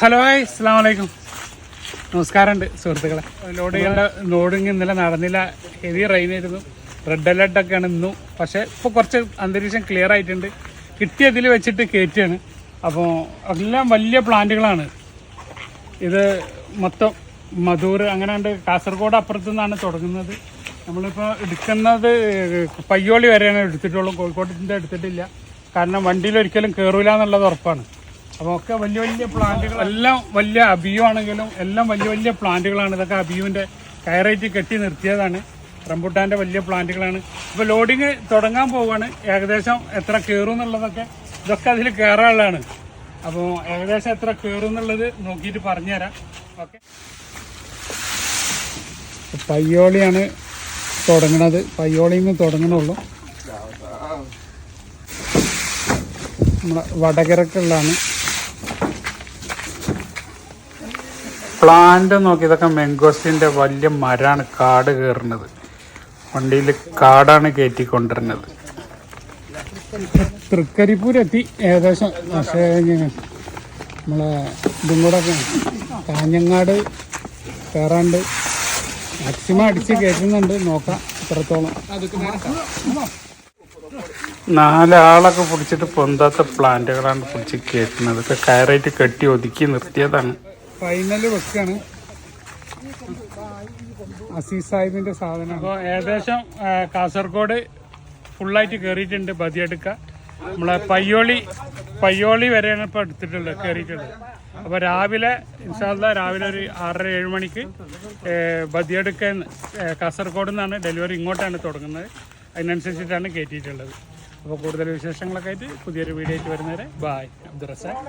Hello hi അസ്സാം വലൈക്കും നമസ്കാരമുണ്ട് സുഹൃത്തുക്കളെ. ലോഡ് ചെയ്യേണ്ട ലോഡിങ് ഇന്നലെ നടന്നില്ല. ഹെവി റെയിൻ ആയിരുന്നു. റെഡ് അലർട്ട് ഒക്കെയാണ് ഇന്നും. പക്ഷേ ഇപ്പോൾ കുറച്ച് അന്തരീക്ഷം ക്ലിയർ ആയിട്ടുണ്ട്. കിട്ടിയതിൽ വെച്ചിട്ട് കയറ്റുകയാണ് അപ്പോൾ എല്ലാം വലിയ പ്ലാന്റുകളാണ് ഇത് മൊത്തം മധൂർ അങ്ങനെ ഉണ്ട് കാസർഗോഡ് അപ്പുറത്തു നിന്നാണ് തുടങ്ങുന്നത്. നമ്മളിപ്പോൾ എടുക്കുന്നത് പയ്യോളി വരെയാണ് എടുത്തിട്ടുള്ളൂ. കോഴിക്കോട്ടിന്റെ എടുത്തിട്ടില്ല. കാരണം വണ്ടിയിൽ ഒരിക്കലും കയറില്ല എന്നുള്ളത് ഉറപ്പാണ്. അപ്പോൾ ഒക്കെ വലിയ വലിയ പ്ലാന്റുകൾ എല്ലാം വലിയ അബിയു ആണെങ്കിലും എല്ലാം വലിയ വലിയ പ്ലാന്റുകളാണ്. ഇതൊക്കെ അബിയുവിന്റെ കയറേറ്റ് കെട്ടി നിർത്തിയതാണ്. റംബുട്ടാന്റെ വലിയ പ്ലാന്റുകളാണ്. ഇപ്പോൾ ലോഡിങ് തുടങ്ങാൻ പോവുകയാണ് ഏകദേശം എത്ര കയറും എന്നുള്ളതൊക്കെ ഇതൊക്കെ അതിൽ കയറാനുള്ളതാണ് അപ്പോൾ ഏകദേശം എത്ര കയറും എന്നുള്ളത് നോക്കിയിട്ട് പറഞ്ഞുതരാം. ഓക്കെ. പയ്യോളിയാണ് തുടങ്ങണത്. പയ്യോളിയിൽ നിന്ന് തുടങ്ങണുള്ളൂ. നമ്മളെ വടകരക്കുള്ളതാണ് പ്ലാന്റ് നോക്കി ഇതൊക്കെ മെങ്കോസ്റ്റിന്റെ വലിയ മരമാണ് കാട് കയറുന്നത്. വണ്ടിയിൽ കാടാണ് കയറ്റിക്കൊണ്ടിരുന്നത്. തൃക്കരിപ്പൂരെത്തി ഏകദേശം പക്ഷേ നമ്മളെ ഇതും കൂടെ കാഞ്ഞങ്ങാട് കയറാണ്ട് മാക്സിമം അടിച്ച് കയറ്റുന്നുണ്ട് നോക്കാം ഇത്രത്തോളം നാലാളൊക്കെ പിടിച്ചിട്ട് പൊന്താത്ത പ്ലാന്റുകളാണ് പിടിച്ച് കയറ്റുന്നത് ഇതൊക്കെ കയറായിട്ട് കെട്ടി ഒതുക്കി നിർത്തിയതാണ്. ഫൈനൽ വെക്കാണ്. അസീസ് സാഹിബിന്റെ സാധനം. അപ്പോൾ ഏകദേശം കാസർഗോഡ് ഫുള്ളായിട്ട് കയറിയിട്ടുണ്ട് ബദിയെടുക്ക. നമ്മളെ പയ്യോളി പയ്യോളി വരെയാണ് ഇപ്പോൾ എടുത്തിട്ടുള്ളത് കയറിയിട്ടുള്ളത് അപ്പോൾ രാവിലെ ഇൻഷാല്ല രാവിലെ ഒരു ആറര ഏഴ് മണിക്ക് ബദിയെടുക്ക കാസർഗോഡ് നിന്നാണ് ഡെലിവറി ഇങ്ങോട്ടാണ് തുടങ്ങുന്നത്. അതിനനുസരിച്ചിട്ടാണ് കയറ്റിയിട്ടുള്ളത് അപ്പോൾ കൂടുതൽ വിശേഷങ്ങളൊക്കെ ആയിട്ട് പുതിയൊരു വീഡിയോ ആയിട്ട് വരുന്നവരെ ബായ് അബ്ദുറസാഖ്